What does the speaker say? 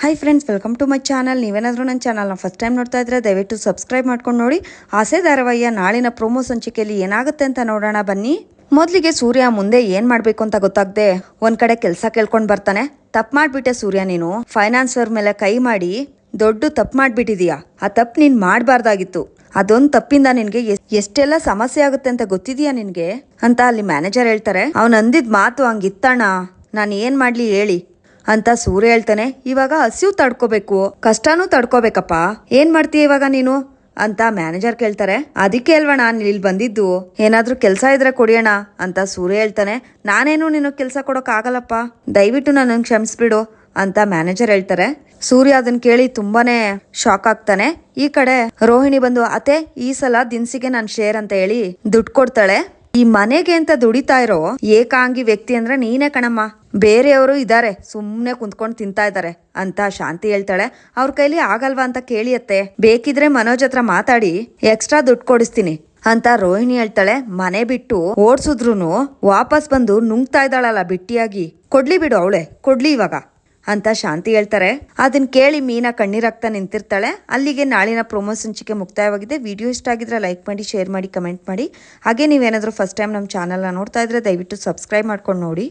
Hi friends welcome to my channel ನೀವೇನಾದರೂ ನನ್ನ ಚಾನಲ್ನ ಫಸ್ಟ್ ಟೈಮ್ ನೋಡ್ತಾ ಇದ್ರೆ ದಯವಿಟ್ಟು ಸಬ್ಸ್ಕ್ರೈಬ್ ಮಾಡ್ಕೊಂಡು ನೋಡಿ. ಆಸೆ ಧಾರಾವಾಹಿಯ ನಾಳಿನ ಪ್ರೋಮೋ ಸಂಚಿಕೆಯಲ್ಲಿ ಏನಾಗುತ್ತೆ ಅಂತ ನೋಡೋಣ ಬನ್ನಿ. ಮೊದಲಿಗೆ ಸೂರ್ಯ ಮುಂದೆ ಏನ್ ಮಾಡ್ಬೇಕು ಅಂತ ಗೊತ್ತಾಗದೆ. ಒಂದ್ ಕಡೆ ಕೆಲಸ ಕೇಳ್ಕೊಂಡು ಬರ್ತಾನೆ. ತಪ್ಪು ಮಾಡ್ಬಿಟ್ಟೆ ಸೂರ್ಯ ನೀನು. ಫೈನಾನ್ಸ್ ಅವ್ರ ಮೇಲೆ ಕೈ ಮಾಡಿ ದೊಡ್ಡ ತಪ್ಪು ಮಾಡ್ಬಿಟ್ಟಿದೀಯಾ? ಆ ತಪ್ಪು ನೀನ್ ಮಾಡಬಾರ್ದಾಗಿತ್ತು. ಅದೊಂದು ತಪ್ಪಿಂದ ನಿನ್ಗೆ ಎಷ್ಟೆಲ್ಲ ಸಮಸ್ಯೆ ಆಗುತ್ತೆ ಅಂತ ಗೊತ್ತಿದ್ಯಾ ನಿನ್ಗೆ? ಅಂತ ಅಲ್ಲಿ ಮ್ಯಾನೇಜರ್ ಹೇಳ್ತಾರೆ. ಅವ್ನು ಅಂದಿದ್ ಮಾತು ಹಂಗಿತ್ತಣ್ಣ ನಾನು ಏನ್ ಮಾಡ್ಲಿ ಹೇಳಿ. ಅಂತ ಸೂರ್ಯ ಹೇಳ್ತಾನೆ. ಇವಾಗ ಹಸಿವು ತಡ್ಕೋಬೇಕು. ಕಷ್ಟನೂ ತಡ್ಕೋಬೇಕಪ್ಪ. ಏನ್ ಮಾಡ್ತೀಯ ಇವಾಗ ನೀನು? ಅಂತ ಮ್ಯಾನೇಜರ್ ಕೇಳ್ತಾರೆ. ಅದಕ್ಕೆ ಅಲ್ವಾ ನಾನು ಇಲ್ಲಿ ಬಂದಿದ್ದು? ಏನಾದರೂ ಕೆಲಸ ಇದ್ರೆ ಕೊಡಿಯೋಣ ಅಂತ ಸೂರ್ಯ ಹೇಳ್ತಾನೆ. ನಾನೇನು ನಿನಗೆ ಕೆಲಸ ಕೊಡೋಕ್ ಆಗಲ್ಲಪ್ಪ ದಯವಿಟ್ಟು ನನ್ನ ಕ್ಷಮಿಸ್ಬಿಡು ಅಂತ ಮ್ಯಾನೇಜರ್ ಹೇಳ್ತಾರೆ. ಸೂರ್ಯ ಅದನ್ನ ಕೇಳಿ ತುಂಬಾನೇ ಶಾಕ್ ಆಗ್ತಾನೆ. ಈ ಕಡೆ ರೋಹಿಣಿ ಬಂದು ಅತೆ ಈ ಸಲ ದಿನಸಿಗೆ ನಾನು ಶೇರ್ ಅಂತ ಹೇಳಿ ದುಡ್ಡು ಕೊಡ್ತಾಳೆ. ಈ ಮನೆಗೆ ಅಂತ ದುಡಿತಾ ಇರೋ ಏಕಾಂಗಿ ವ್ಯಕ್ತಿ ಅಂದ್ರೆ ನೀನೇ ಕಣಮ್ಮ. ಬೇರೆಯವರು ಇದಾರೆ ಸುಮ್ನೆ ಕುಂತ್ಕೊಂಡು ತಿಂತಾ ಇದ್ದಾರೆ ಅಂತ ಶಾಂತಿ ಹೇಳ್ತಾಳೆ. ಅವ್ರ ಕೈಲಿ ಆಗಲ್ವಾ ಅಂತ ಕೇಳಿಯತ್ತೆ. ಬೇಕಿದ್ರೆ ಮನೋಜ್ ಹತ್ರ ಮಾತಾಡಿ, ಎಕ್ಸ್ಟ್ರಾ ದುಡ್ಡು ಕೊಡಿಸ್ತೀನಿ ಅಂತ ರೋಹಿಣಿ ಹೇಳ್ತಾಳೆ. ಮನೆ ಬಿಟ್ಟು ಓಡ್ಸುದ್ರುನು ವಾಪಸ್ ಬಂದು ನುಂಗ್ತಾ ಇದ್ದಾಳಲ್ಲ ಬಿಟ್ಟಿಯಾಗಿ. ಕೊಡ್ಲಿ ಬಿಡು ಅವಳೆ, ಕೊಡ್ಲಿ ಇವಾಗ. ಅಂತ ಶಾಂತಿ ಹೇಳ್ತಾರೆ. ಅದನ್ನ ಕೇಳಿ ಮೀನಾ ಕಣ್ಣೀರಾಗ್ತಾ ನಿಂತಿರ್ತಾಳೆ. ಅಲ್ಲಿಗೆ ನಾಳಿನ ಪ್ರೊಮೋ ಸಂಚಿಕೆ ಮುಕ್ತಾಯವಾಗಿದೆ. ವಿಡಿಯೋ ಇಷ್ಟ ಆಗಿದ್ರೆ ಲೈಕ್ ಮಾಡಿ, ಶೇರ್ ಮಾಡಿ, ಕಮೆಂಟ್ ಮಾಡಿ. ಹಾಗೆ ನೀವೇನಾದರೂ ಫಸ್ಟ್ ಟೈಮ್ ನಮ್ಮ ಚಾನಲ್ನ ನೋಡ್ತಾ ಇದ್ರೆ ದಯವಿಟ್ಟು ಸಬ್ಸ್ಕ್ರೈಬ್ ಮಾಡ್ಕೊಂಡು ನೋಡಿ.